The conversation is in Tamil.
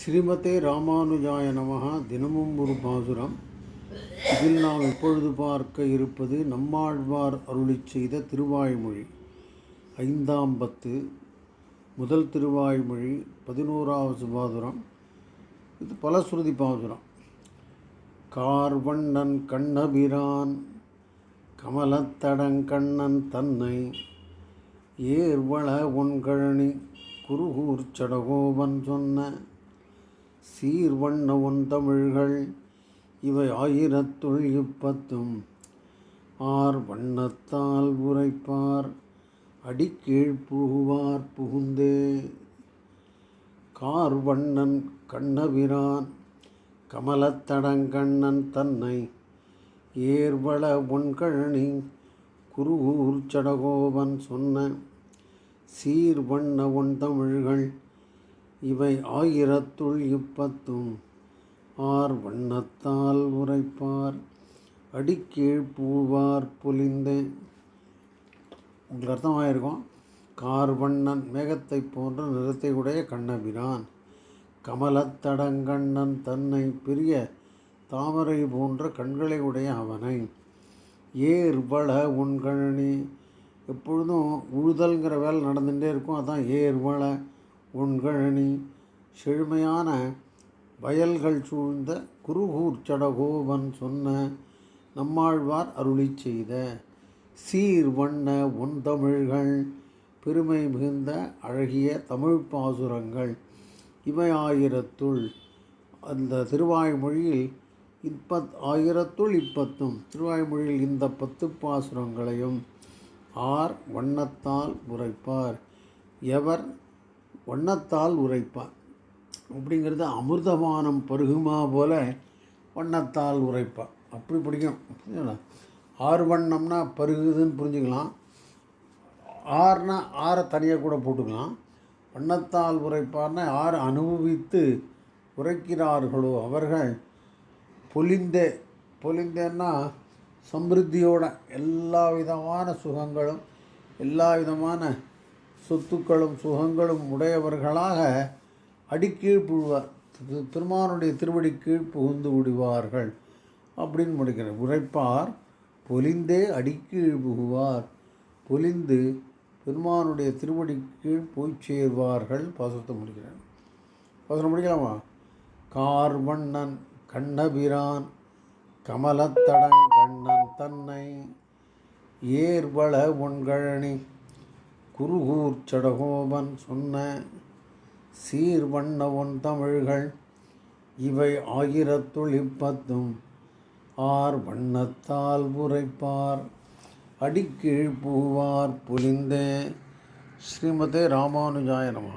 ஸ்ரீமதே ராமானுஜாய நமக தினமும் ஒரு பாசுரம். இதில் நாம் இப்பொழுது பார்க்க இருப்பது நம்மாழ்வார் அருளி செய்த திருவாய்மொழி. ஐந்தாம் பத்து. முதல் திருவாய்மொழி பதினோராவது பாசுரம். இது பலஸ்ருதி பாசுரம். கார்வண்ணன் கண்ணபிரான் கமலத்தடங்கண்ணன் தன்னை ஏர்வள ஒன்கழனி குருகூர் சடகோபன் சொன்ன சீர்வண்ண ஒன் தமிழ்கள் இவை ஆயிரத்துள் இப்பத்தும். ஆர் வண்ணத்தால் உரைப்பார் அடிக்கீழ் புகுவார் புகுந்தே. கார் வண்ணன் கண்ணபிரான் கமலத்தடங்கண்ணன் தன்னை. ஏர்வள ஒன்கழனி குருகூர் சடகோபன் சொன்ன சீர்வண்ண ஒன் தமிழ்கள் இவை ஆயிரத்துள் இப்பத்தும். ஆர் வண்ணத்தால் உரைப்பார் அடிக்கீழ் பூவார் பொலிந்தே. உங்களுக்கு அர்த்தமாயிருக்கும். கார்வண்ணன் மேகத்தை போன்ற நிறத்தை உடைய கண்ணபிரான் கமலத்தடங்கண்ணன் தன்னை பெரிய தாமரை போன்ற கண்களை உடைய அவனை ஏர்வள உண்கழனி எப்பொழுதும் உழுதல்ங்கிற வேலை நடந்துகிட்டே இருக்கும். அதான் ஏர்வள உண்கழனி செழுமையான வயல்கள் சூழ்ந்த குருகூர் சடகோபன் சொன்ன நம்மாழ்வார் அருளி செய்த சீர் வண்ண உன்தமிழ்கள் பெருமை மிகுந்த அழகிய தமிழ் பாசுரங்கள் இவை ஆயிரத்துள். அந்த திருவாய்மொழியில் இப்பத் ஆயிரத்துள் இப்பத்தும் திருவாய்மொழியில் இந்த பத்து பாசுரங்களையும் ஆர் வண்ணத்தால் உரைப்பார். எவர் வண்ணத்தால் உரைப்பான் அப்படிங்கிறது அமிர்தமானம் பருகுமா போல வண்ணத்தால் உரைப்பான் அப்படி பிடிக்கும் புரிஞ்சுங்களா ஆறு வண்ணம்னா பருகுதுன்னு புரிஞ்சுக்கலாம். ஆறுனா ஆறை தனியாக கூட போட்டுக்கலாம். வண்ணத்தால் உரைப்பார்னா ஆறு அனுபவித்து உரைக்கிறார்களோ அவர்கள் பொலிந்தே பொலிந்தேன்னா சமிருத்தியோட எல்லா விதமான சுகங்களும் எல்லா விதமான சொத்துக்களும் சுகங்களும் உடையவர்களாக அடிக்கீழ் புழுவார் திருமானுடைய திருவடி கீழ் புகுந்து விடுவார்கள் அப்படின்னு முடிக்கிறார். உரைப்பார் பொலிந்தே அடிக்கீழ் புகுவார். பொலிந்து பெருமானுடைய திருவடி கீழ் போய் சேர்வார்கள் பாசத்தை முடிக்கிறார். பாசனம் முடிக்கலாமா? கார்வண்ணன் கண்ணபிரான் கமலத்தடங் கண்ணன் தன்னை ஏர்வள ஒன்கழனி குருகூர் சடகோபன் சொன்ன சீர்வண்ணவன் தமிழ்கள் இவை ஆயிரத்துள் இப்பத்தும் ஆர் வண்ணத்தால் உரைப்பார். அடிக்கீழ் பூவார் புலிந்தே. ஸ்ரீமதே ராமானுஜாயனமா